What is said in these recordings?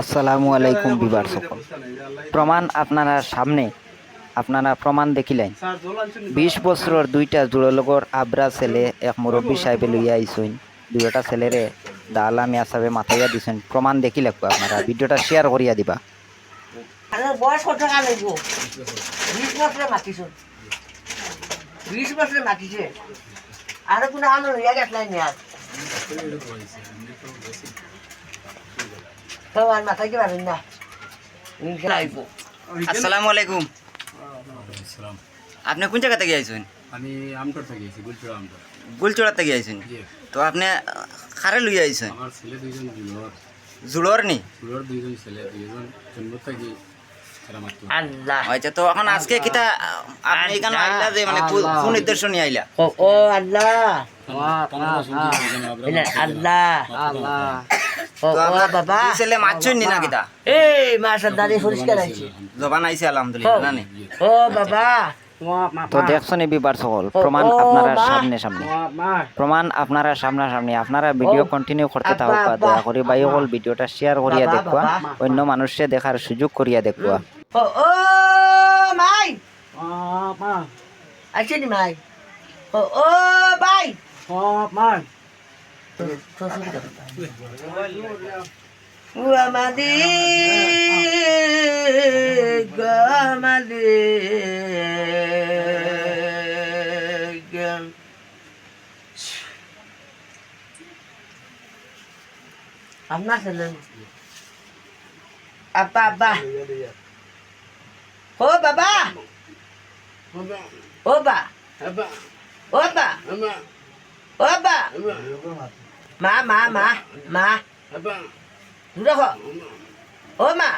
আসসালামু আলাইকুম বিবার সকল। প্রমাণ আপনারা সামনে, আপনারা প্রমাণ দেখিলেন। বিশ বছরের দুইটা জোড়লগর আবরা ছেলে, এক মুরব্বী সাহেবে লইয়া আইসইন। দুইটা ছেলেরে দালা মিয়া সাহেবে মাথাইয়া দিছেন। প্রমাণ দেখি লাগবো আপনারা, ভিডিওটা শেয়ার করিয়া দিবা। আর কোনো লইয়া আর আর মাথায় কি পারেন না? আসসালামু আলাইকুম। আপনি কোন জায়গা থেকে আইসেন আমি আমটর থেকে গেছি গুলচুরা আমটর গুলচড়া থেকে আইসেন তো আপনি খারে লইয়া আইসেন আমার ছেলে দুইজন জুলর। জুড়র নি জুলর দুইজন ছেলে দুইজন জন্ম থেকে আল্লাহ। আচ্ছা তো এখন আজকে কিতা আপনি এখানে আইলা যে মানে কোন উদ্দেশ্য নিয়ে আইলা? ও ও আল্লাহ। এনে আল্লাহ ও তো ও আপনার বাবা। দুই ছেলে মারছেন না কিতা এই মাসার দাঁড়িয়ে পরিষ্কার আছে। জবান আইছে আলহামদুলিল্লাহ না ও বাবা। তো দেখছেন এই বিবার সকল প্রমাণ আপনারা সামনে সামনে। প্রমাণ আপনারা সামনাসামনি আপনারা ভিডিও কন্টিনিউ করতে আব্বা, থাকুক আব্বা, দয়া করে ভাই সকল ভিডিওটা শেয়ার করিয়া দেখবা অন্য মানুষে দেখার সুযোগ করিয়া দেখবা ও ও মাই। মাই? ও ও বাই আমাদি গমাদি আপনার ছেলে আব্বা আব্বা ও বাবা ও বা ও বা ও বা মা মা মা মা। দূরে হ ও মা।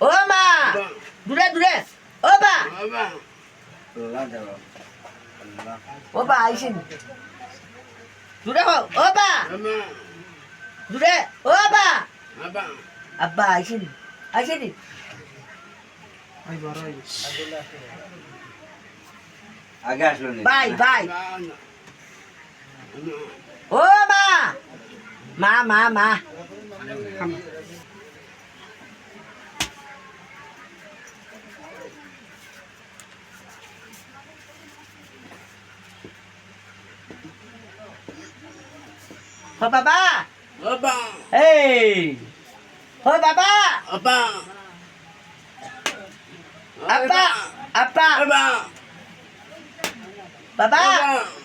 ও মা। দূরে দূরে। ও বা ও বা আইসিন। দূরে হ ও বা দূরে ও বা আব্বা আইসিন। আইসিন। আগে আসলো বাই বাই। ও মা মা মা মা ও বাবা এই ও বাবা আব্বা আব্বা বাবা ও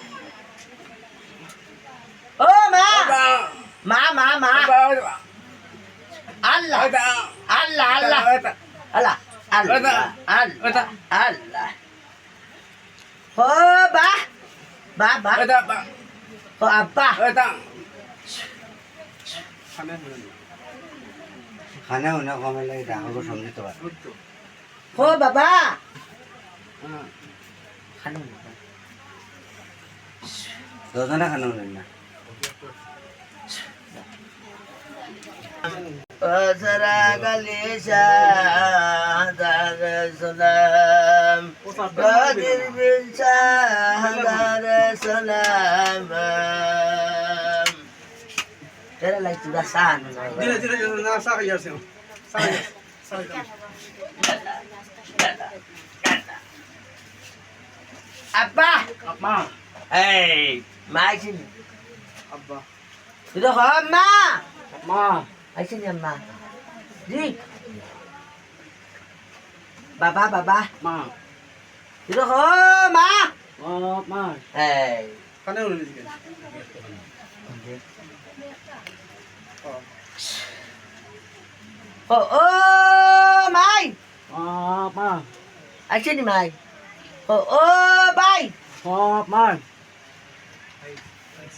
মা মা মা। মা আল্লাহ। আল্লাহ আল্লাহ। আল্লাহ আল্লাহ আল্লাহ আল্লাহ। ও বা বা বা। ও আব্বা। খানা ডাঙৰ ও বাবা। দজনা খানা وسراك الإشاء دار السلام بدر بالشاه دار السلام ترى لك تبقى ساعة. ترى ترى ساعة يا سيدي ساعة அப்பா அம்மா ஏய் மாக்சின் அப்பா இதோ அம்மா அம்மா 아시냐마 릭 바바 바바 마 이러고 마 어마 에이 하나 올리지 어어 마이 어마 아시니 마이 어어 바이 어마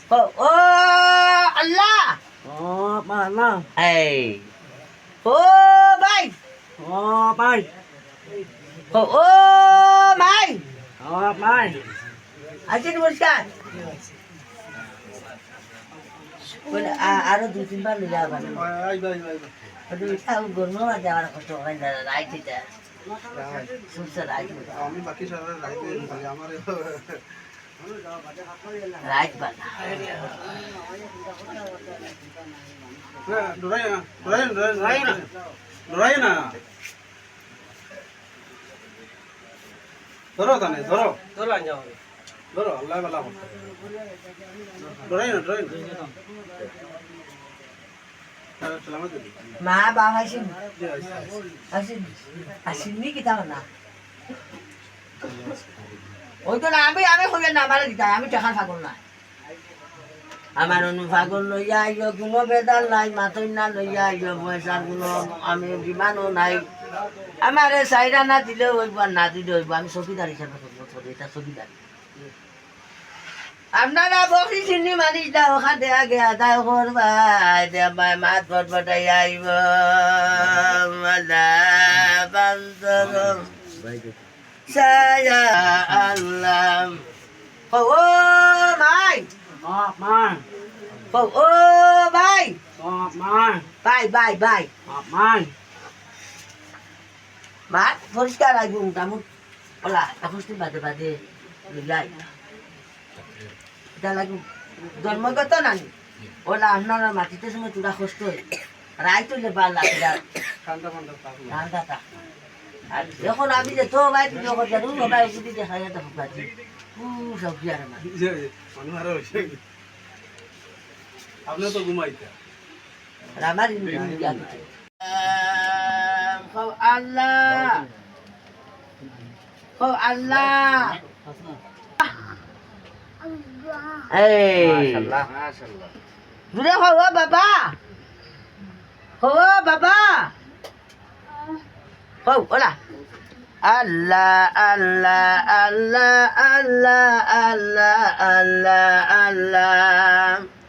어어 알라 bye. Oh, oh, Allah. Hey. Oh, bye. Oh, oh, mai. আছে নমস্কার বলে আ- আরও দুই তিনবার নিলে আবার গরম যাওয়ার কষ্ট হয় না রাইট এটা সুস্থ রাইট আমি বাকি সারা খালি আমার রাইট বানা ডরাই না ডরাই না ডরাই না ডরাই না ধরো তানে ধরো ধরো আল্লাহ বালা করতে ডরাই না ডরাই না হ্যাঁ, সালামত দিদি। মা বাবা আসেন জি, আইসা, আইসা। আসেন আসেননি কি তাও না ওই তো না আমি আমি হইলে না আমার দিতা আমি টাকা থাকুন না। আমার অনুভাগর লইয়া আইয় কোনো বেদাল নাই মাতই না লইয়া আইয় পয়সার কোনো আমি বিমানও নাই। আমারে চাইরা না দিলে হইব আর না দিলে হইব। আমি চকিদার হিসাবে করব এটা চকিদারি আপনারা বকরি চিনি মানিস দা ওখান দেয়া গেয়া দায় করবাই দে মাই মাত ভট ভটাই আইব বান্দর saya alam Phật ơi mai Ngọt mai, Phật ơi bay ngọt mai, bay bay bay ngọt mai. মাঠ পরিষ্কার রাখব তেমন ওলা এখন তুই বাদে বাদে যাই এটা লাগবো জন্মগত নানি। ওলা আপনারা মাটিতে সময় তোরা কষ্ট হয়। রায় তুলে লাগে ঠান্ডা ঠান্ডা। ঠান্ডাটা আর যখন আমি যে তো ভাই তুমি যখন জানো ভাই বুঝি দেখা তখন বাজি সব কি আর। আপনিও তো ঘুমাইতে। আমার আল্লাহ। আল্লাহ। এই। বাবা। হো বাবা। হো ওলা আল্লাহ আল্লাহ আল্লাহ আল্লাহ আল্লাহ আল্লাহ আল্লাহ